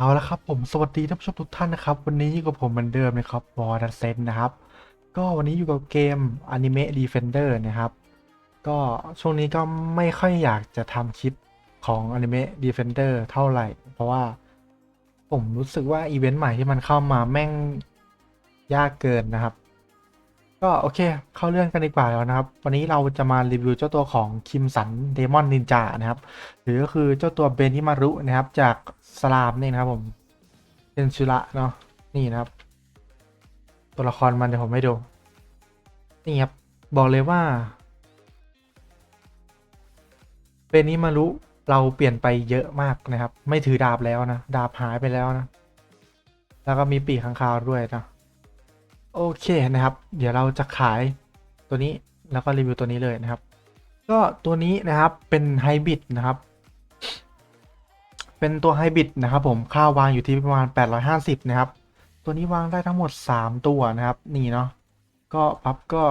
เอาละครับผมสวัสดีท่านผู้ชมทุกท่านนะครับ วันนี้อยู่กับผมเหมือนเดิมนะครับบอร์ดเซนนะครับ ก็วันนี้อยู่กับเกม Anime Defender นะครับ ก็ช่วงนี้ก็ไม่ค่อยอยากจะทำคลิปของ Anime Defender เท่าไหร่ เพราะว่าผมรู้สึกว่าอีเวนต์ใหม่ที่มันเข้ามาแม่งยากเกินนะครับ ก็โอเคเข้าเรื่องกันดีกว่าแล้วนะครับ วันนี้เราจะมารีวิวเจ้าตัวของคิมสันเดมอนนินจานะครับ หรือก็คือเจ้าตัวเบนิมารุนะครับ จากสลามนี่นะครับผมเป็นชุระเนาะนี่นะครับ ตัวละครมันเดี๋ยวผมให้ดู นี่ครับ บอกเลยว่าเบนิมารุเราเปลี่ยนไปเยอะมากนะครับ ไม่ถือดาบแล้วนะ ดาบหายไปแล้วนะ แล้วก็มีปีกข้างคาวด้วยนะ โอเคนะครับ เดี๋ยวเราจะขายตัวนี้แล้วก็รีวิวตัวนี้เลยนะครับ ก็ตัวนี้นะครับเป็นไฮบริดนะครับ เป็นตัวไฮบริดนะครับ ผมค่าวางอยู่ที่ประมาณ 850 นะครับ ตัวนี้วางได้ทั้งหมด 3 ตัวนะครับ นี่เนาะก็บัฟก็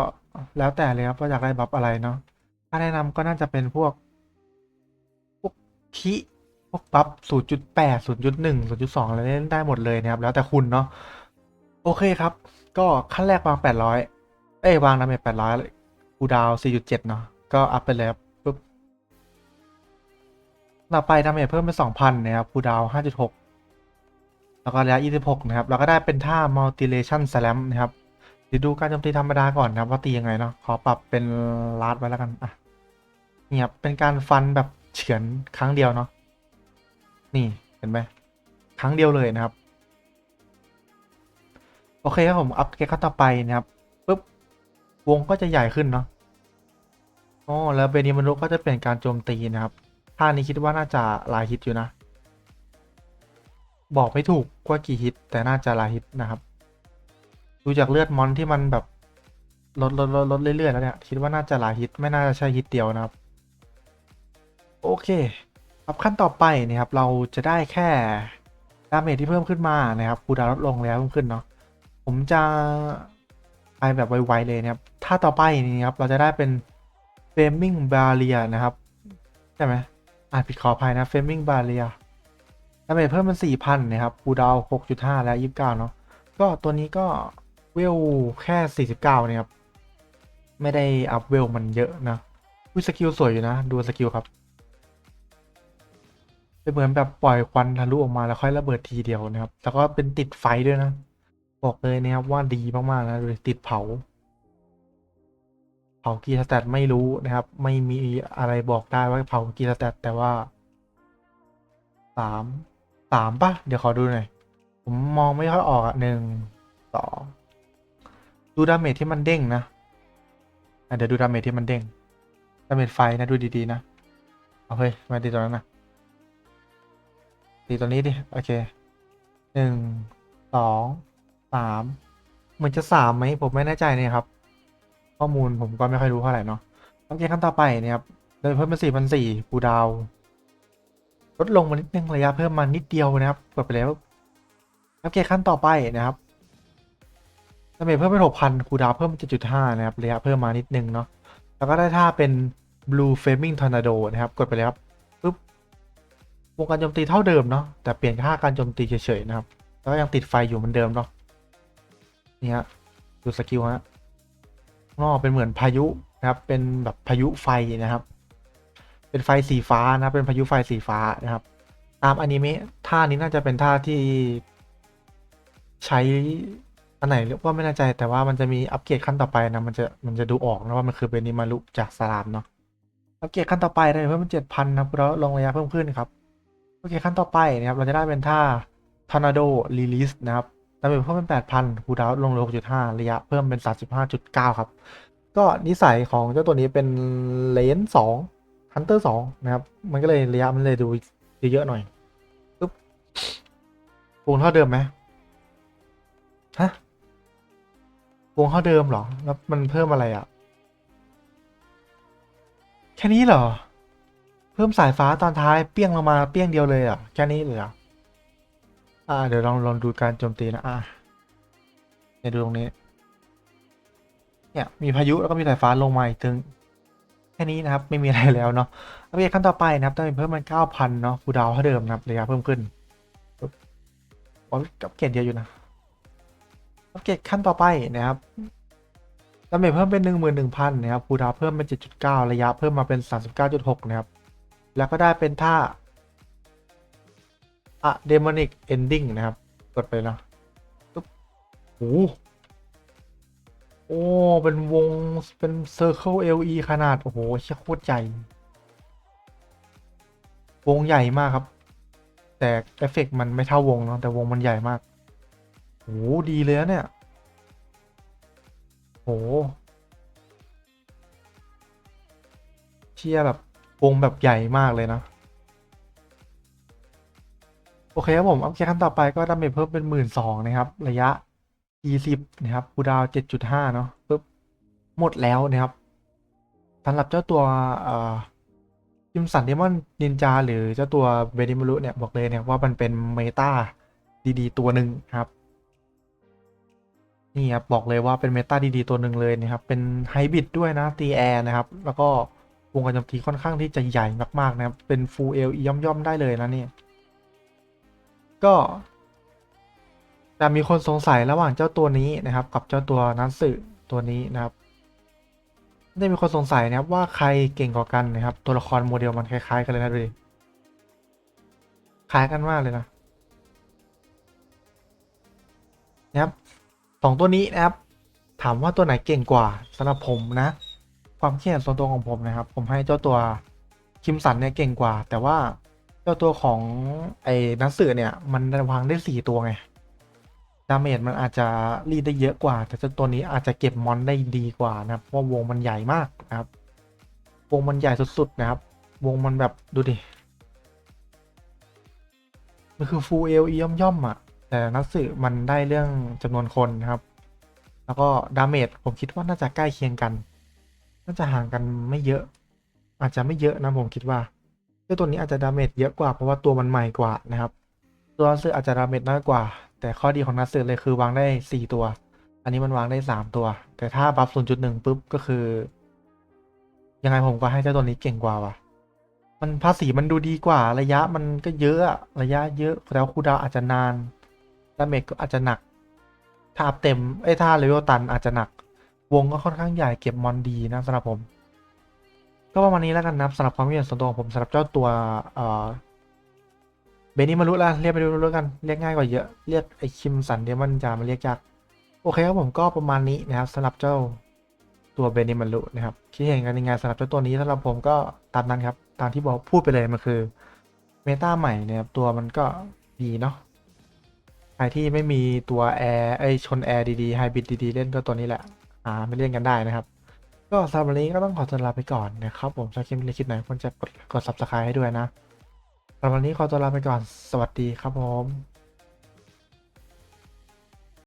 แล้วแต่เลยครับว่าอยากได้บัฟอะไรเนาะถ้าแนะนำก็น่าจะเป็นพวกพวกคิพวกบัฟ0.8 0.1 0.2อะไรเล่นได้หมดเลยนะครับ แล้วแต่คุณเนาะโอเคครับ ก็ขั้นแรกวาง 800 เอ้ย วางดาเมจ800คูดาว 4.7 เนาะก็อัพไปเลยปุ๊บต่อไปดาเมจเพิ่มเป็น2,000 นะครับคูดาว 5.6 แล้วก็ระยะ 26 นะครับแล้วก็ได้เป็นท่า multilation slam นะครับเดี๋ยวดูการโจมตีธรรมดาก่อนนะครับ ว่าตียังไงเนาะขอปรับเป็นลาดไว้แล้วกันอะนี่ครับเป็นการฟันแบบเฉือนครั้งเดียวเนาะนี่เห็นไหมครั้งเดียวเลยนะครับ โอเคครับผมอัพเกรดขั้นต่อไปนะครับปุ๊บวงก็จะใหญ่ขึ้นเนาะอ๋อแล้วเบนิมารุก็จะเปลี่ยนการโจมตีนะครับท่านี้คิดว่าน่าจะหลายฮิตอยู่นะ บอกไม่ถูกว่ากี่ฮิตแต่น่าจะหลายฮิตนะครับ ดูจากเลือดมอนที่มันแบบลดลดลดลดเรื่อยๆแล้วเนี่ยคิดว่าน่าจะหลายฮิตไม่น่าจะใช่ฮิตเดียวนะครับ โอเคครับขั้นต่อไปนะครับเราจะได้แค่ดาเมจที่เพิ่มขึ้นมานะครับคูดาวลดลงแล้วเพิ่มขึ้นเนาะ ผมจะไปแบบไวๆเลยนะครับ ถ้าต่อไปนี่ครับ เราจะได้เป็น Flaming Barrier นะครับ ใช่ไหมอ่านผิดขออภัยนะ Flaming Barrier ดาเมจเพิ่มเป็น4,000นะครับคูดาว6.5และ29เนาะ ก็ตัวนี้ก็เวลแค่49เนี่ครับ ไม่ได้อัพเวลมันเยอะนะวิสกิลสวยอยู่นะ ดูสกิลครับเป็นเหมือนแบบปล่อยควันทะลุออกมาแล้วค่อยระเบิดทีเดียวนะครับ แล้วก็เป็นติดไฟด้วยนะ บอกเลยนะครับว่าดีมากๆนะโดยติดเผา เผากีสแตทไม่รู้นะครับ ไม่มีอะไรบอกได้ว่าเผากีสแตทแต่ว่าสามสามป่ะ เดี๋ยวขอดูหน่อย ผมมองไม่ค่อยออกอะหนึ่งสองดูดาเมจที่มันเด้งนะเดี๋ยวดูดาเมจที่มันเด้งดาเมจไฟนะดูดีๆนะเอาเฮ้ยมาตีตัวนั้นนะตีตัวนี้ดิโอเคหนึ่งสอง สามเหมือนจะสามไหมผมไม่แน่ใจเนี่ยครับ ข้อมูลผมก็ไม่ค่อยรู้เท่าไหร่เนาะโอเคขั้นต่อไปเนี่ยครับโดยเพิ่มเป็นสี่พันสี่ปูดาวลดลงมานิดนึงระยะเพิ่มมานิดเดียวนะครับกดไปแล้วโอเคขั้นต่อไปนะครับดาเมจเพิ่มเป็นหกพันคูดาวเพิ่มเจ็ดจุดห้านะครับระยะเพิ่มมานิดนึงเนาะแล้วก็ได้ท่าเป็น blue flaming tornado นะครับ กดไปแล้วครับปุ๊บวงการโจมตีเท่าเดิมเนาะแต่เปลี่ยนค่าการโจมตีเฉยๆนะครับ แล้วก็ยังติดไฟอยู่เหมือนเดิมเนาะ นี่ฮะดูสกิลฮะนอกเป็นเหมือนพายุนะครับ เป็นแบบพายุไฟนะครับ เป็นไฟสีฟ้านะเป็นพายุไฟสีฟ้านะครับ ตามอนิเมะท่านี้น่าจะเป็นท่าที่ใช้อันไหนเรียกว่าไม่แน่ใจแต่ว่ามันจะมีอัปเกรดขั้นต่อไปนะมันจะมันจะดูออกนะว่ามันคือเป็นนิมารุจากสลามเนาะอัปเกรดขั้นต่อไปเลยเพิ่มเป็นเจ็ดพันนะครับแล้วลงระยะเพิ่มขึ้นครับโอเคขั้นต่อไปนะครับเราจะได้เป็นท่า Tornado Release นะครับ ดาเมจเพิ่มเป็น8,000คูดาวลงเหลือ6.5ระยะเพิ่มเป็น35.9ครับ ก็นิสัยของเจ้าตัวนี้เป็นเลนสองฮันเตอร์สองนะครับ มันก็เลยระยะมันเลยดูเยอะๆหน่อยปุ๊บวงเท่าเดิมไหมฮะวงเท่าเดิมเหรอ แล้วมันเพิ่มอะไรอะ แค่นี้เหรอ เพิ่มสายฟ้าตอนท้ายเปี้ยงลงมาเปี้ยงเดียวเลยอะ แค่นี้เลยเหร อ่า เดี๋ยวลองลองดูการโจมตีนะ อ่าเนี่ยดูตรงนี้ เนี่ย มีพายุแล้วก็มีสายฟ้าลงมาอีกถึง แค่นี้นะครับ ไม่มีอะไรแล้วเนาะอัปเดตขั้นต่อไปนะครับต้องเพิ่มมันเก้าพันเนาะคูดาวเท่าเดิมนะครับระยะเพิ่มขึ้นปุ๊บอ๋ออัปเกรดเยอะอยู่นะอัปเกรดขั้นต่อไปนะครับดาเมจเพิ่มเป็นหนึ่งหมื่นหนึ่งพันนะครับคูดาวเพิ่มเป็นเจ็ดจุดเก้าระยะเพิ่มมาเป็นสามสิบเก้าจุดหกนะครับ แล้วก็ได้เป็นท่า อะเดมอนิกเอนดิ้งนะครับ กดไปเนาะปึ๊บโอ้โอ้ เป็นวง เป็นเซอร์เคิล LE ขนาด โอ้โหเชี่ยโคตรใหญ่ วงใหญ่มากครับ แต่เอฟเฟกต์มันไม่เท่าวงเนาะแต่วงมันใหญ่มากโอ้โหดีเลยนะเนี่ยโหเชียแบบวงแบบใหญ่มากเลยนะ โอเคครับผมอัพเกรดขั้นต่อไปก็ดาเมจเพิ่มเป็นหมื่นสองนะครับ ระยะ20นะครับคูดาวน์7.5เนาะปึ๊บหมดแล้วนะครับสำหรับเจ้าตัวเอ่อคิมสันเดมอนนินจาหรือเจ้าตัวเบดิมารุเนี่ย บอกเลยเนี่ยว่ามันเป็นเมตาดีๆ ตัวหนึ่งครับ นี่ครับ บอกเลยว่าเป็นเมตาดีๆ ตัวหนึ่งเลยนะครับ เป็นไฮบิดด้วยนะตีแอร์นะครับ แล้วก็วงการโจมตีค่อนข้างที่จะใหญ่มากๆนะครับ เป็นฟูลเอลย่อมๆได้เลยนะเนี่ย ก็จะมีคนสงสัยระหว่างเจ้าตัวนี้นะครับ กับเจ้าตัวนันสึตัวนี้นะครับ ได้มีคนสงสัยนะครับว่าใครเก่งกว่ากันนะครับ ตัวละครโมเดลมันคล้ายๆกันเลยนะดูดิคล้ายกันมากเลยนะนะครับสองตัวนี้นะครับ ถามว่าตัวไหนเก่งกว่าสำหรับผมนะ ความคิดเห็นส่วนตัวของผมนะครับ ผมให้เจ้าตัวคิมสันเนี่ยเก่งกว่า แต่ว่า จ้าตัวของไอ้นักสือเนี่ย มันวางได้สี่ตัวไง ดาเมจมันอาจจะรีดได้เยอะกว่า แต่เจ้าตัวนี้อาจจะเก็บมอนได้ดีกว่านะครับ เพราะวงมันใหญ่มากนะครับ วงมันใหญ่สุดๆนะครับ วงมันแบบดูดิ มันคือฟูลเอลย่อมย่อมๆอะ แต่นักสือมันได้เรื่องจำนวนคนนะครับ แล้วก็ดาเมจผมคิดว่าน่าจะใกล้เคียงกัน น่าจะห่างกันไม่เยอะ อาจจะไม่เยอะนะผมคิดว่า เจ้าตัวนี้อาจจะดาเมจเยอะกว่าเพราะว่าตัวมันใหม่กว่านะครับ ตัวนักสืออาจจะดาเมจน้อยกว่า แต่ข้อดีของนักสือเลยคือวางได้สี่ตัว อันนี้มันวางได้สามตัว แต่ถ้าบัฟศูนย์จุดหนึ่งปุ๊บก็คือ ยังไงผมก็ให้เจ้าตัวนี้เก่งกว่าว่ะ มันภาษีมันดูดีกว่า ระยะมันก็เยอะระยะเยอะแล้วคูดาวอาจจะนานดาเมจก็อาจจะหนัก ถ้าเต็มไอ้ยถ้าเลเวลตันอาจจะหนัก วงก็ค่อนข้างใหญ่เก็บมอนดีนะสำหรับผม ก็ประมาณนี้แล้วกันนะครับสำหรับความคิดเห็นส่วนตัวของผมสำหรับเจ้าตัวเอ่อเบนี่มารุละเรียกไปดูแล้วกันเรียกง่ายกว่าเยอะเรียกไอคิมสันเดมอนจามาเรียกยากโอเคครับผมก็ประมาณนี้นะครับสำหรับเจ้าตัวเบนี่มารุนะครับคิดเห็นกันยังไงสำหรับเจ้าตัวนี้สำหรับผมก็ตามนั้นครับตามที่บอกพูดไปเลยมันคือเมตาใหม่นี่ยครับตัวมันก็ดีเนาะใครที่ไม่มีตัวแอร์ไอชนแอร์ดีๆไฮบริดดีๆเล่นก็ตัวนี้แหละหาไม่เล่นกันได้นะครับ ก็สำหรับวันนี้ก็ต้องขอตัวลาไปก่อนนะครับผมถ้าคลิปนี้คลิปไหนควรจะกดกด subscribe ให้ด้วยนะสำหรับวันนี้ขอตัวลาไปก่อนสวัสดีครับผม